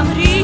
замри.